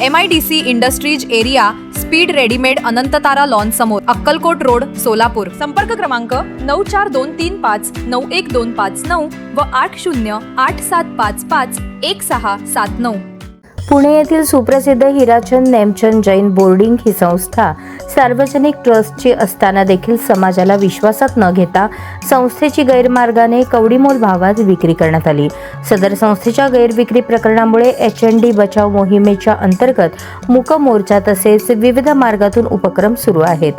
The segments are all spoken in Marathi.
M I D C industries area speed readymade Anantatara lawn समोर अक्कलकोट रोड सोलापूर. संपर्क क्रमांक नऊ चार दोन तीन पाच नऊ एक दोन पाच नऊ व आठ शून्य आठ सात पाच पाच एक सहा सात नऊ. पुणे येथील सुप्रसिद्ध हिराचंद नेमचंद जैन बोर्डिंग ही संस्था सार्वजनिक ट्रस्टची असताना देखील समाजाला विश्वासात न घेता संस्थेची गैरमार्गाने कवडीमोल भावात विक्री करण्यात आली. सदर संस्थेच्या गैरविक्री प्रकरणामुळे एच एन डी बचाव मोहिमेच्या अंतर्गत मुकमोर्चा तसेच विविध मार्गातून उपक्रम सुरू आहेत.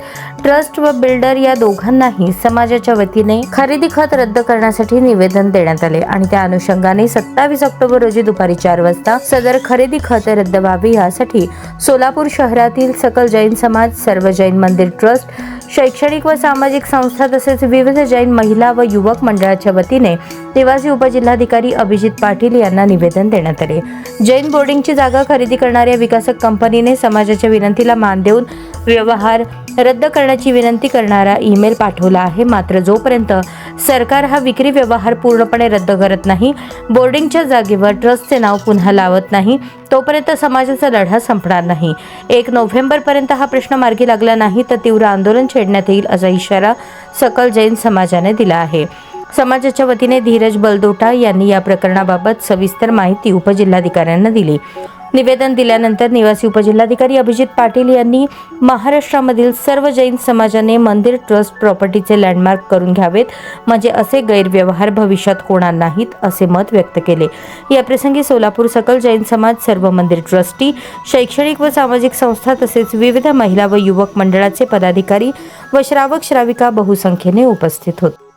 ट्रस्ट व बिल्डर या दोघांनाही समाजाच्या वतीने खरेदी खत रद्द करण्यासाठी निवेदन देण्यात आले आणि त्या अनुषंगाने सत्तावीस ऑक्टोबर रोजी दुपारी चार वाजता सदर खरेदी खत रद्द व्हावी यासाठी सोलापूर शहरातील सकल जैन समाज सर्व जैन मंदिर ट्रस्ट शैक्षणिक व सामाजिक संस्था तसेच विविध जैन महिला व युवक मंडळाच्या वतीने निवासी उपजिल्हाधिकारी अभिजित पाटील यांना निवेदन देण्यात आले. जैन बोर्डिंगची जागा खरेदी करणाऱ्या विकासक कंपनीने समाजाच्या विनंतीला मान देऊन व्यवहार रद्द करण्याची विनंती करणारा ईमेल पाठवला आहे. मात्र जोपर्यंत सरकार हा विक्री व्यवहार पूर्णपणे रद्द करत नाही बोर्डिंगच्या जागेवर ट्रस्टचे नाव पुन्हा लावत नाही तोपर्यंत समाजाचा लढा संपणार नाही. एक नोव्हेंबरपर्यंत हा प्रश्न मार्गी लागला नाही तर तीव्र आंदोलन छेडण्यात येईल असा इशारा सकल जैन समाजाने दिला आहे. समाजाच्या वतीने धीरज बलदोटा यांनी या प्रकरणाबाबत सविस्तर माहिती उपजिल्हाधिकाऱ्यांना दिली. निवेदन दिल्यानंतर निवासी उपजिल्हाधिकारी अभिजित पाटील यांनी महाराष्ट्रामधील सर्व जैन समाजाने मंदिर ट्रस्ट प्रॉपर्टीचे लँडमार्क करून घ्यावेत. म्हणजे असे गैरव्यवहार भविष्यात होणार नाहीत असे मत व्यक्त केले. याप्रसंगी सोलापूर सकल जैन समाज सर्व मंदिर ट्रस्टी शैक्षणिक व सामाजिक संस्था तसेच विविध महिला व युवक मंडळाचे पदाधिकारी व श्रावक श्राविका बहुसंख्येने उपस्थित होते.